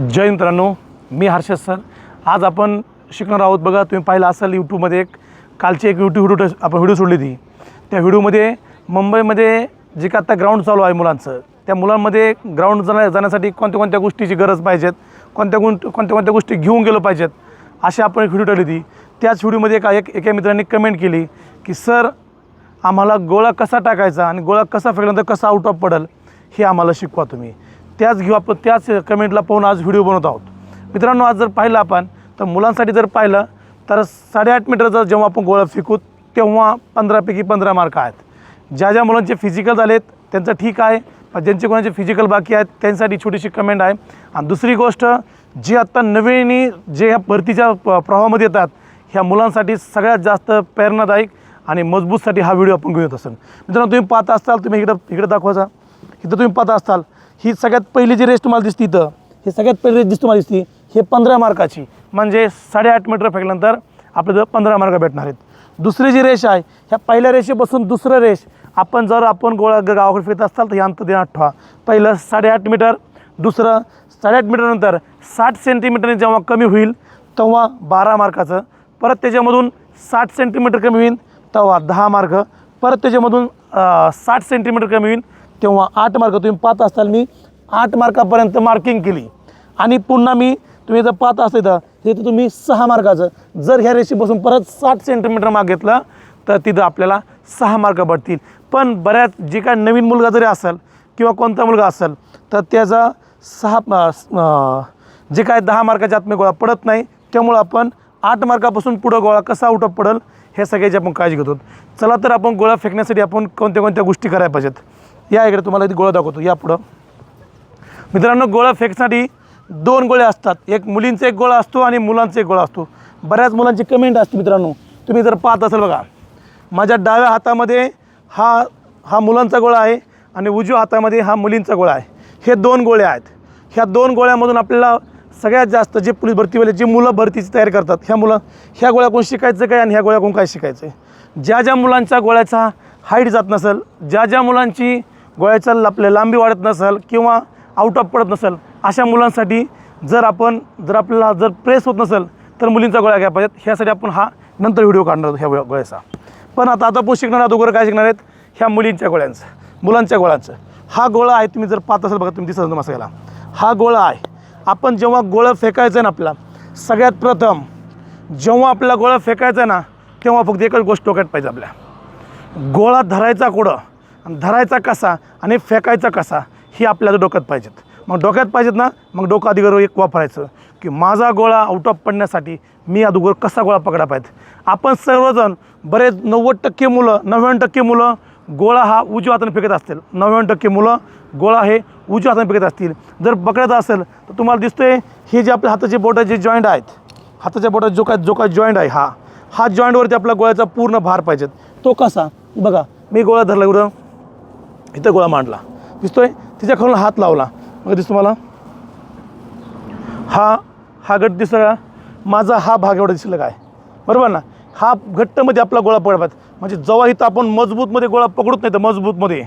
जय मित्रांनो मी हर्षद सर. आज आपण शिकणार आहोत बघा तुम्ही पाहिलं असाल यूट्यूबमध्ये एक कालची एक यूट्यूब व्हिडिओ आपण व्हिडिओ सोडली ती त्या व्हिडिओमध्ये मुंबईमध्ये जे का आता ग्राउंड चालू आहे मुलांचं त्या मुलांमध्ये ग्राउंड जाण्या जाण्यासाठी कोणत्या कोणत्या गोष्टीची गरज पाहिजेत कोणत्या गुण कोणत्या कोणत्या गोष्टी घेऊन गेलो पाहिजेत अशी आपण एक व्हिडिओ ठेवली होती. त्याच व्हिडिओमध्ये एका एक एका मित्राने कमेंट केली की सर आम्हाला गोळा कसा टाकायचा आणि गोळा कसा फेकल्यानंतर कसा आउट ऑफ पडेल हे आम्हाला शिकवा तुम्ही. त्याच घेऊ आपण त्याच कमेंटला पाहून आज व्हिडिओ बनवत आहोत. मित्रांनो आज जर पाहिलं आपण तर मुलांसाठी जर पाहिलं तर साडेआठ मीटरचा जेव्हा आपण गोळा फेकू तेव्हा पंधरापैकी पंधरा मार्क आहेत. ज्या ज्या मुलांचे फिजिकल झालेत त्यांचं ठीक आहे पण ज्यांचे कोणाचे फिजिकल बाकी आहेत त्यांच्यासाठी छोटीशी कमेंट आहे. आणि दुसरी गोष्ट जी आत्ता नवीन जे ह्या भरतीच्या प- प्रवाहामध्ये येतात ह्या मुलांसाठी सगळ्यात जास्त प्रेरणादायक आणि मजबूतसाठी हा व्हिडिओ आपण घेऊन येत असेल मित्रांनो तुम्ही पाहत असताल तुम्ही इकडं इकडं दाखवायचा. इथं तुम्ही पाहत असताल ही सगळ्यात पहिली जी रेस तुम्हाला दिसते इथं ही सगळ्यात पहिली रेस दिसते तुम्हाला दिसते हे पंधरा मार्काची म्हणजे साडेआठ मीटर फेकल्यानंतर आपल्याला पंधरा मार्क भेटणार आहेत. दुसरी जी रेष आहे ह्या पहिल्या रेषेपासून दुसरं रेष आपण जर आपण गोळा ग- गावाकडे फिरत असाल तर हे अंतर आठवा. ठेवा पहिलं साडेआठ मीटर दुसरं साडेआठ मीटरनंतर साठ सेंटीमीटरने जेव्हा कमी होईल तेव्हा बारा मार्काचं. परत त्याच्यामधून साठ सेंटीमीटर कमी होईल तेव्हा दहा मार्क. परत त्याच्यामधून साठ सेंटीमीटर कमी होईल तेव्हा आठ मार्क तुम्ही पाहत असाल मी आठ मार्कापर्यंत मार्किंग केली. आणि पुन्हा मी तुम्ही जर पाहत असेल तर तिथं तुम्ही सहा मार्काचं जर ह्या रेषेपासून परत साठ सेंटीमीटर माग घेतलं तर तिथं आपल्याला सहा मार्क पडतील. पण बऱ्याच जे काय नवीन मुलगा जरी असेल किंवा कोणता मुलगा असेल तर त्याचा सहा जे काय दहा मार्काच्या आतमध्ये गोळा पडत नाही त्यामुळं आपण आठ मार्कापासून पुढं गोळा कसा आउट ऑफ पडेल हे सगळ्याची आपण काळजी घेतो. चला तर आपण गोळा फेकण्यासाठी आपण कोणत्या कोणत्या गोष्टी करायला पाहिजेत? या इकडे तुम्हाला इथे गोळा दाखवतो या पुढं. मित्रांनो गोळा फेकसाठी दोन गोळ्या असतात. एक मुलींचा एक गोळा असतो आणि मुलांचा एक गोळा असतो. बऱ्याच मुलांची कमेंट असते मित्रांनो. तुम्ही जर पाहत असाल बघा माझ्या डाव्या हातामध्ये हा हा मुलांचा गोळा आहे आणि उजव्या हातामध्ये हा मुलींचा गोळा आहे. हे दोन गोळ्या आहेत. ह्या दोन गोळ्यामधून आपल्याला सगळ्यात जास्त जे पोलीस भरतीवाले जे मुलं भरतीची तयारी करतात ह्या मुलं ह्या गोळ्याकडून शिकायचं काय आणि ह्या गोळ्याकडून काय शिकायचं? आहे ज्या ज्या मुलांच्या गोळ्याचा हाईट जात नसेल ज्या ज्या मुलांची गोळ्याचा आपल्या लांबी वाढत नसेल किंवा आउट ऑफ पडत नसेल अशा मुलांसाठी जर आपण जर आपल्याला जर प्रेस होत नसेल तर मुलींचा गोळ्या घ्या पाहिजेत. ह्यासाठी आपण हा नंतर व्हिडिओ काढणार आहोत ह्या गोळ्याचा. पण आता आता आपण शिकणार आहोत अगोदर काय शिकणार आहेत? ह्या मुलींच्या गोळ्यांचं मुलांच्या गोळ्यांचं हा गोळा आहे तुम्ही जर पाहत असाल बघा तुम्ही दिसत मसायला हा गोळा आहे. आपण जेव्हा गोळा फेकायचं आहे ना आपला सगळ्यात प्रथम जेव्हा आपला गोळा फेकायचा आहे ना तेव्हा फक्त एकच गोष्ट डोक्यात पाहिजे आपल्या. गोळा धरायचा कुठं? आणि धरायचा कसा आणि फेकायचा कसा ही आपल्याला डोक्यात पाहिजेत. मग डोक्यात पाहिजेत ना मग डोकं अधीगर एक वापरायचं की माझा गोळा आउट ऑफ पडण्यासाठी मी अगोदर कसा गोळा पकडा पाहिजे आपण सर्वजण बरेच नव्वद टक्के मुलं नव्याण्णव टक्के मुलं गोळा हा उजव्या हाताने फेकत असतील. नव्याण्णव टक्के मुलं गोळा हे उजव्या हाताने फेकत असतील. जर पकडायचं असेल तर तुम्हाला दिसतोय हे जे आपल्या हाताचे बोटाचे जॉईंट आहेत हाताच्या बोटात जो काय जो काय जॉईंट आहे हा हा जॉईंटवरती आपल्या गोळ्याचा पूर्ण भार पाहिजेत. तो कसा? बघा मी गोळा धरला एवढं इथं गोळा मांडला. दिसतोय? तिच्या खालून हात लावला. मग दिसतो मला. हा हा गट दिसला का? माझा हा भाग एवढा दिसला काय? बरोबर ना? हा घट्टमध्ये आपला गोळा पडतात. म्हणजे जेव्हा इथं आपण मजबूतमध्ये गोळा पकडत नाही तर मजबूतमध्ये.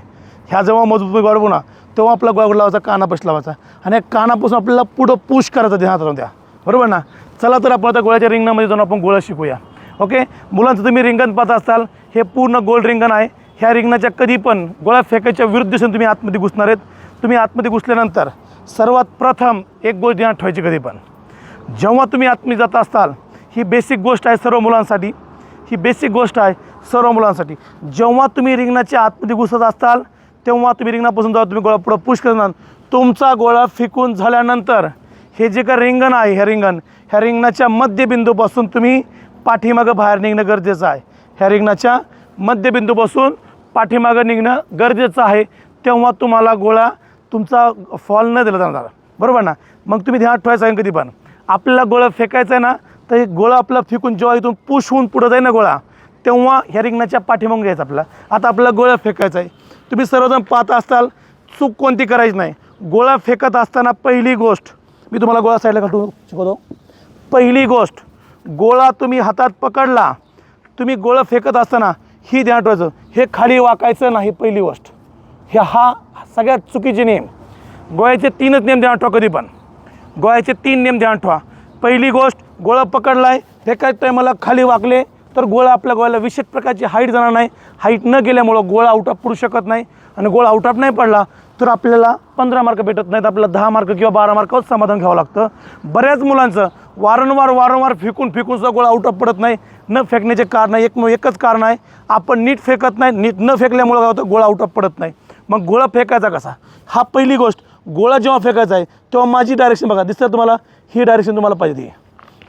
ह्या जेव्हा मजबूतमध्ये वाढवू ना तेव्हा आपला गोळा लावायचा कानापास लावायचा. आणि या कानापासून आपल्याला पुढं पुश करायचं त्या हातात त्या बरोबर ना? चला तर आपण आता गोळ्याच्या रिंगणामध्ये जाऊन आपण गोळा शिकूया. ओके मुलांचं तुम्ही रिंगण पाहत असाल हे पूर्ण गोल रिंगण आहे. ह्या रिंगणाच्या कधी पण गोळा फेकायच्या विरुद्ध दिशेने तुम्ही आतमध्ये घुसणार आहेत. तुम्ही आतमध्ये घुसल्यानंतर सर्वात प्रथम एक गोष्ट ध्यानात ठेवायची कधी पण. जेव्हा तुम्ही आतमध्ये जात असाल ही बेसिक गोष्ट आहे सर्व मुलांसाठी. ही बेसिक गोष्ट आहे सर्व मुलांसाठी. जेव्हा तुम्ही रिंगणाच्या आतमध्ये घुसत असाल तेव्हा तुम्ही रिंगणापासून जेव्हा तुम्ही गोळा पुढं पुश करणार. तुमचा गोळा फेकून झाल्यानंतर हे जे काय रिंगण आहे हे रिंगण ह्या रिंगणाच्या मध्यबिंदूपासून तुम्ही पाठीमागं बाहेर निघणं गरजेचं आहे. ह्या रिंगणाच्या मध्यबिंदूपासून पाठीमागं निघणं गरजेचं आहे. तेव्हा तुम्हाला गोळा तुमचा फॉल न दिला जाणार. बरोबर ना? मग तुम्ही ध्यानात ठेवायचं आहे कधी पण. आपल्याला गोळा फेकायचा आहे ना तर गोळा आपला फेकून जेव्हा इथून पुश होऊन पुढं जाईल ना गोळा तेव्हा ह्या रिंगणाच्या पाठीमागून घ्यायचं आपला आता आपल्याला गोळा फेकायचा आहे. तुम्ही सर्वजण पाहत असाल चूक कोणती करायची नाही. गोळा फेकत असताना पहिली गोष्ट मी तुम्हाला गोळा साईडला काढून शिकवतो. पहिली गोष्ट गोळा तुम्ही हातात पकडला तुम्ही गोळा फेकत असताना ही ध्यान ठेवायचं हे खाली वाकायचं नाही पहिली गोष्ट. हे हा सगळ्यात चुकीचे नियम. गोळ्याचे तीनच नियम ध्यान ठेवा कधी पण. गोळ्याचे तीन नियम ध्यान ठेवा पहिली गोष्ट गोळा पकडलाय काय टायमाला खाली वाकले तर गोळा आपल्या गोळ्याला विशेष प्रकारची हाईट जाणार नाही. हाईट न गेल्यामुळं गोळा आउटअप पडू शकत नाही. आणि गोळा आउटअप नाही पडला तर आपल्याला पंधरा मार्क भेटत नाहीत. आपल्याला दहा मार्क किंवा बारा मार्कावर समाधान घ्यावं लागतं. बऱ्याच मुलांचं वारंवार वारंवार फेकून फेकून सुद्धा गोळा आउट ऑफ पडत नाही. न फेकण्याचे कारण आहे. एक एकच कारण आहे. आपण नीट फेकत नाही नीट न फेकल्यामुळं काय होतं? गोळा आउट ऑफ पडत नाही. मग गोळा फेकायचा कसा? हा पहिली गोष्ट. गोळा जेव्हा फेकायचा आहे तेव्हा माझी डायरेक्शन बघा. दिसतं तुम्हाला? ही डायरेक्शन तुम्हाला पाहिजे ती.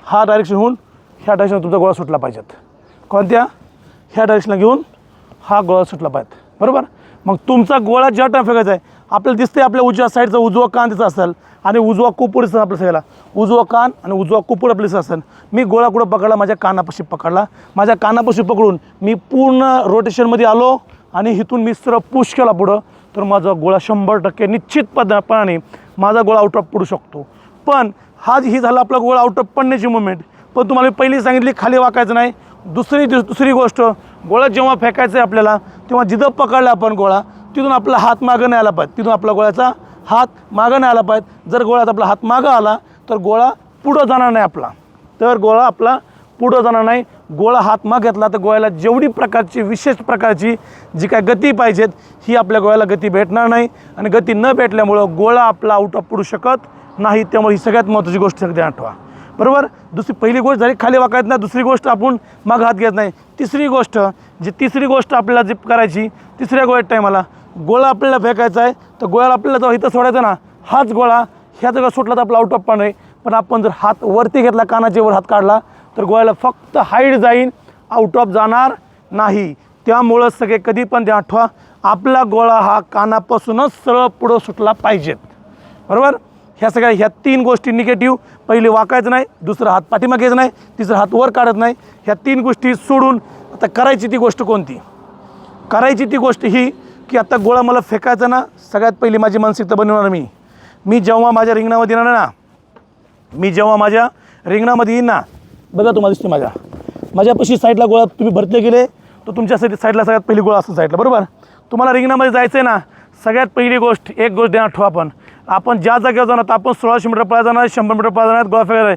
हा डायरेक्शन होऊन ह्या डायरेक्शन तुमचा गोळा सुटला पाहिजेत. कोणत्या? ह्या डायरेक्शनला घेऊन हा गोळा सुटला पाहिजे बरोबर? मग तुमचा गोळा ज्या टाईम फेकायचा आहे आपल्याला दिसते आपल्या उजव्या साईडचा उजवा कान तिचा असेल आणि उजवा कुपूर दिसत आपल्या सगळ्याला. उजवा कान आणि उजवा कुपूर आपल्या दिसत असेल. मी गोळा कुठं पकडला? माझ्या कानापाशी पकडला. माझ्या कानापाशी पकडून मी पूर्ण रोटेशनमध्ये आलो आणि इथून मी सरळ पुश केला पुढं. तर माझा गोळा शंभर टक्के निश्चित पद्धतपणाने माझा गोळा आउट ऑफ पडू शकतो. पण हा ही झाला आपला गोळा आउट ऑफ पडण्याची मुवमेंट पण तुम्हाला मी पहिली सांगितली खाली वाकायचं नाही. दुसरी दुसरी गोष्ट गोळा जेव्हा फेकायचं आहे आपल्याला तेव्हा जिथं पकडला आपण गोळा तिथून आपला हात मागं नाही आला पाहिजे. तिथून आपला गोळ्याचा हात मागं नाही आला पाहिजे. जर गोळ्यात आपला हात मागं आला तर गोळा पुढं जाणार नाही आपला. तर गोळा आपला पुढं जाणार नाही. गोळा हात माग घेतला तर गोळ्याला जेवढी प्रकारची विशेष प्रकारची जी काय गती पाहिजेत ही आपल्या गोळ्याला गती भेटणार नाही. आणि गती न भेटल्यामुळं गोळा आपला आउट ऑफ पडू शकत नाही. त्यामुळे ही सगळ्यात महत्त्वाची गोष्ट अगदी आठवा. बरोबर? दुसरी पहिली गोष्ट झाली खाली वाकायत नाही. दुसरी गोष्ट आपण माग हात घेत नाही. तिसरी गोष्ट जी तिसरी गोष्ट आपल्याला जी करायची तिसऱ्या गोळ्यात टायमाला गोळा आपल्याला फेकायचा आहे तर गोळ्याला आपल्याला जेव्हा इथं सोडायचा ना हाच गोळा ह्या जगा सुटला तर आपला आउट ऑफ पण आहे. पण आपण जर हात वरती घेतला कानाच्या वर हात काढला तर गोळ्याला फक्त हाईट जाईन आउट ऑफ जाणार नाही. त्यामुळं सगळे कधी पण ते आठवा आपला गोळा हा कानापासूनच सरळ पुढं सुटला पाहिजेत. बरोबर? ह्या सगळ्या ह्या तीन गोष्टी निगेटिव्ह पहिले वाकायचं नाही दुसरं हात पाठीमागे घ्यायचं नाही तिसरं हात वर काढत नाही. ह्या तीन गोष्टी सोडून आता करायची ती गोष्ट कोणती? करायची ती गोष्ट ही की आता गोळा मला फेकायचा ना सगळ्यात पहिली माझी मानसिकता बनवणार मी. मी जेव्हा माझ्या रिंगणामध्ये येणार ना मी जेव्हा माझ्या रिंगणामध्ये येईन ना बघा तुम्हाला दिसते माझ्या. माझ्यापाशी साईडला गोळा तुम्ही भरते गेले तर तुमच्यासाठी साईडला सगळ्यात पहिली गोळा असतो साईडला बरोबर? तुम्हाला रिंगणामध्ये जायचं आहे ना सगळ्यात पहिली गोष्ट एक गोष्ट देणार ठेवा आपण. आपण ज्या जागेवर जाणार तर आपण सोळाशे मीटर पळा जाणार शंभर मीटर पळा जाणार गोळा फेकायला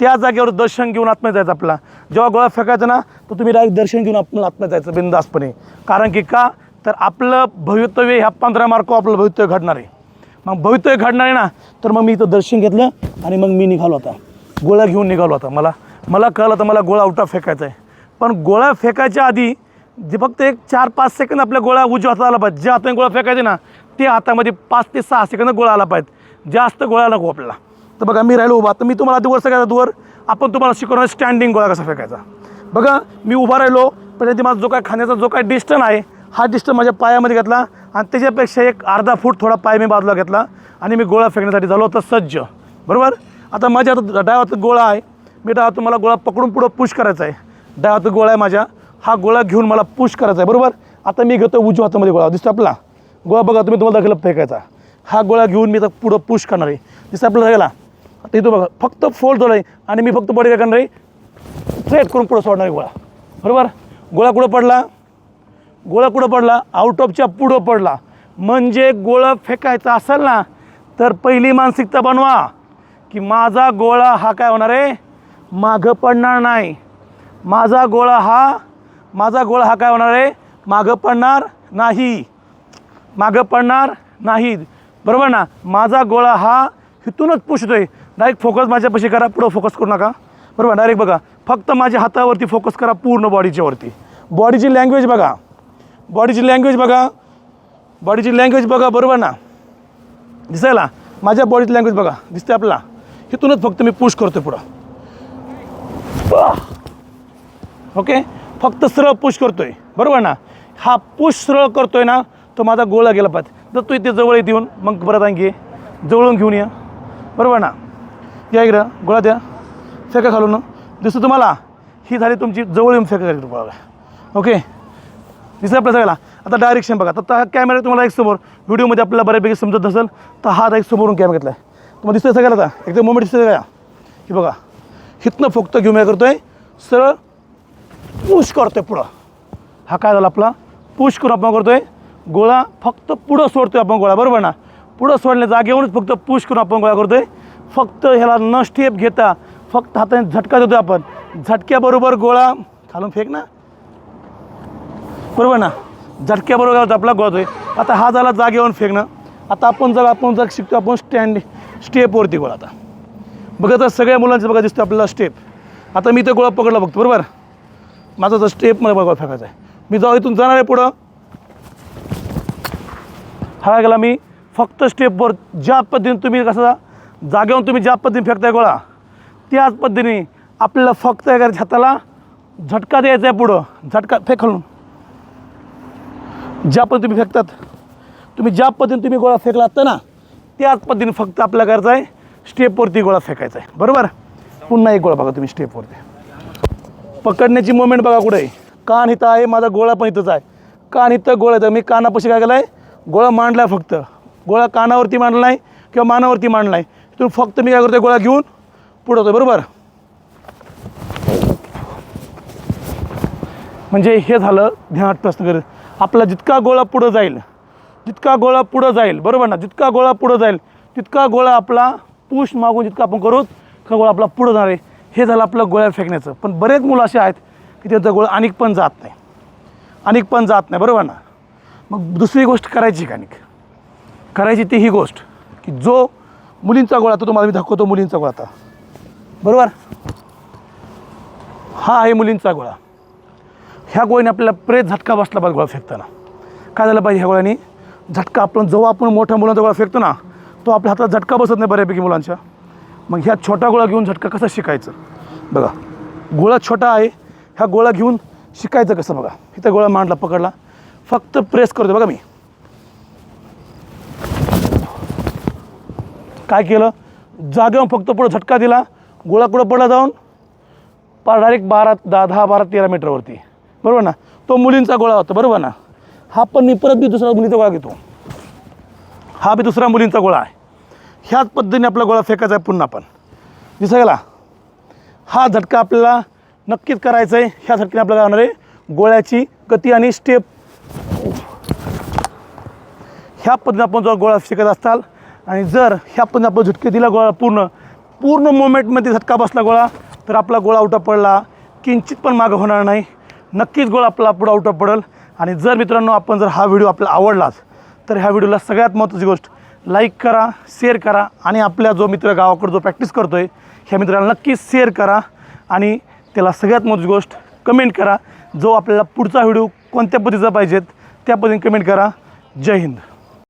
त्या जागेवर दर्शन घेऊन आत्म्यात जायचं आपला जेव्हा गोळा फेकायचा ना तर तुम्ही डायरेक्ट दर्शन घेऊन आपल्याला आत्महत्या जायचं बिंदासपणे. कारण की का? तर आपलं भवितव्य ह्या पंधरा मार्क आपलं भवितव्य घडणार आहे. मग भवितव्य घडणार आहे ना तर मग मी इथं दर्शन घेतलं आणि मग मी निघालो होता गोळा घेऊन निघालो होता मला मला कळलं तर मला गोळा उठा फेकायचा आहे. पण गोळा फेकायच्या आधी जे फक्त एक चार पाच सेकंद आपल्या गोळा उजव्या हाताला आला पाहिजे. ज्या हाताने गोळा फेकायचे ना ते हातामध्ये पाच ते सहा सेकंद गोळा आला पाहिजे जास्त गोळा नको आपल्याला. तर बघा मी राहिलो उभा. तर मी तुम्हाला दिवस वर सगळ्यात आपण तुम्हाला शिकवणार स्टँडिंग गोळा कसा फेकायचा. बघा मी उभा राहिलो. पण माझा जो काय खाण्याचा जो काय डिस्टन्स आहे हा डिस्टन्स माझ्या पायामध्ये घेतला आणि त्याच्यापेक्षा एक अर्धा फूट थोडा पाय मी बाजूला घेतला आणि मी गोळा फेकण्यासाठी झालो होता सज्ज. बरोबर? आता माझ्या हातात डाव्या हातात गोळा आहे. मी डाव्या हातात मला गोळा पकडून पुढं पुश करायचा आहे. डाव्या हातात गोळा आहे माझ्या. हा गोळा घेऊन मला पुश करायचा आहे. बरोबर? आता मी घेतो उजव्या हातामध्ये गोळा. दिसतो आपला गोळा बघा तुम्ही तुम्हाला दाखवलं फेकायचा. हा गोळा घेऊन मी आता पुढं पुश करणार आहे. दिसतं आपल्याला गेला? आता इथं बघा फक्त फोल्ड झाला आहे आणि मी फक्त बडी काय करणार आहे? स्ट्रेट करून पुढं सोडणार आहे गोळा. बरोबर? गोळा कुठं पडला? गोळा कुठं पडला? आउट ऑफच्या पुढं पडला. म्हणजे गोळा फेकायचा असेल ना तर पहिली मानसिकता बनवा की माझा गोळा हा काय होणार आहे? मागं पडणार नाही. माझा गोळा हा माझा गोळा हा काय होणार आहे? मागं पडणार नाही. मागं पडणार नाही. बरोबर ना? माझा गोळा हा इथूनच आहे डायरेक्ट फोकस माझ्यापाशी करा पुढं फोकस करू नका. बरोबर डायरेक्ट बघा. फक्त माझ्या हातावरती फोकस करा पूर्ण बॉडीच्यावरती बॉडीची लँग्वेज बघा. बॉडीची लँग्वेज बघा. बॉडीची लँग्वेज बघा बरोबर ना? दिसायला? माझ्या बॉडीची लँग्वेज बघा. दिसते आपला इथूनच फक्त मी पुश करतो पुढं. ओके फक्त सरळ पुश करतोय. बरोबर ना? हा पुश सरळ करतोय ना तो माझा गोळा गेला पाहिजे तर तू इथे जवळ येत येऊन मग परत आणखी जवळून घेऊन या. बरोबर ना? या इकडं गोळा द्या. फेका घालून दिसतं तुम्हाला? ही झाली तुमची जवळ येऊन फेका घाली बघा. ओके दिसलं आपल्या सगळ्याला? आता डायरेक्शन बघा. तर हा कॅमेरा तुम्हाला एक समोर. व्हिडिओमध्ये आपल्याला बऱ्यापैकी समजत नसेल तर हा एक समोरून कॅमेरा घेतला आहे तुम्हाला दिसतंय सगळ्याला आता? एकदम मोमेंट दिसतोय सगळ्या की बघा. हिथनं फक्त घेऊन काय करतोय. सरळ पुश करतोय पुढं. हा काय झाला आपला? पुश करून आपण करतोय. गोळा फक्त पुढं सोडतोय आपण गोळा बरोबर ना? पुढं सोडल्या जागेवरूनच फक्त पुश करून आपण गोळा करतोय. फक्त ह्याला न स्टेप घेता फक्त हाताने झटका देतो आपण. झटक्याबरोबर गोळा खालून फेक ना. बरोबर ना? झटक्याबरोबर आपला गोळा होतोय. आता हा झाला जागेवरून फेकणं. आता आपण जर आपण जर शिकतो आपण स्टँड स्टेपवरती गोळा आता. बघा तर सगळ्या मुलांचं बघा दिसतं आपल्याला स्टेप आता मी ते गोळा पकडला बघतो बरोबर? माझा जर स्टेप मला बघा फेकायचा आहे. मी जाऊ इथून जाणार आहे पुढं. हा गेला मी फक्त स्टेपवर ज्या पद्धतीने तुम्ही कसं जागेवरून तुम्ही ज्या पद्धतीने फेकताय गोळा त्याच पद्धतीने आपल्याला फक्त एका हाताला झटका द्यायचा आहे पुढं झटका फेकलून ज्या पद्धतीने तुम्ही फेकतात तुम्ही ज्या पद्धतीने तुम्ही गोळा फेकला असता ना त्याच पद्धतीने फक्त आपल्या करायचं आहे स्टेपवरती गोळा फेकायचा आहे. बरोबर? पुन्हा एक गोळा बघा तुम्ही स्टेपवरती पकडण्याची मुवमेंट बघा कुठे आहे. कान इथं आहे माझा गोळा पण इथंच आहे. कान इथं गोळा येतं मी कानापाशी काय केलं आहे गोळा मांडला फक्त. गोळा कानावरती मांडला नाही किंवा मानावरती मांडला नाही. तिथून फक्त मी काय करतो गोळा घेऊन पुढं होतो बरोबर? म्हणजे हे झालं ध्यानात प्रश्न कर आपला जितका गोळा पुढं जाईल जितका गोळा पुढं जाईल बरोबर ना? जितका गोळा पुढं जाईल तितका गोळा आपला पुश मागून जितका आपण करू तितका गोळा आपला पुढं जाणार आहे. हे झालं आपलं गोळ्या फेकण्याचं. पण बरेच मुलं असे आहेत की त्यांचा गोळा अनेक पण जात नाही. अनेक पण जात नाही बरोबर ना? मग दुसरी गोष्ट करायची का अनेक करायची ती ही गोष्ट की जो मुलींचा गोळा तो तुम्हाला मी दाखवतो मुलींचा गोळा आता. बरोबर? हा आहे मुलींचा गोळा. ह्या गोळ्याने आपल्याला प्रेत झटका बसला पाहिजे गोळा फेकताना. काय झालं पाहिजे ह्या गोळ्याने? झटका आपण जेव्हा आपण मोठ्या मुलांचा गोळा फेकतो ना तो आपल्या हातात झटका बसत नाही बऱ्यापैकी मुलांच्या. मग ह्या छोटा गोळा घेऊन झटका कसा शिकायचं? बघा गोळा छोटा आहे ह्या गोळा घेऊन शिकायचं कसं बघा? इथं गोळा मांडला पकडला. फक्त प्रेस करतो बघा मी. काय केलं? जागेवर फक्त पुढं झटका दिला. गोळा कुठं पडला जाऊन? पा डायरेक्ट बारा दहा दहा बारा तेरा मीटरवरती बरोबर ना? तो मुलींचा गोळा होता बरोबर ना? हा पण मी परत बी दुसरा मुलीचा गोळा घेतो. हा बी दुसरा मुलींचा गोळा आहे. ह्याच पद्धतीने आपला गोळा फेकायचा आहे पुन्हा पण. दिसा गेला हा झटका आपल्याला नक्कीच करायचा आहे ह्या झटक्याने आपल्याला होणार आहे. गोळ्याची गती आणि स्टेप ह्या पद्धतीने आपण जर गोळा शिकत असाल आणि जर ह्या पद्धतीने आपण झुटके दिला गोळा पूर्ण पूर्ण मोमेंटमध्ये झटका बसला गोळा तर आपला गोळा उठा पडला किंचित पण मागं होणार नाही. नक्कीच गोळा आपला पुढं उठा पडेल. आणि जर मित्रांनो आपण जर हा व्हिडिओ आपला आवडलाच तर ह्या व्हिडिओला सगळ्यात महत्त्वाची गोष्ट लाईक करा शेअर करा आणि आपल्या जो मित्र गावाकडे जो प्रॅक्टिस करतो आहे ह्या मित्राला नक्कीच शेअर करा आणि त्याला सगळ्यात महत्त्वाची गोष्ट कमेंट करा. जो आपल्याला पुढचा व्हिडिओ कोणत्या पद्धतीचा पाहिजेत त्या पद्धतीने कमेंट करा. जय हिंद.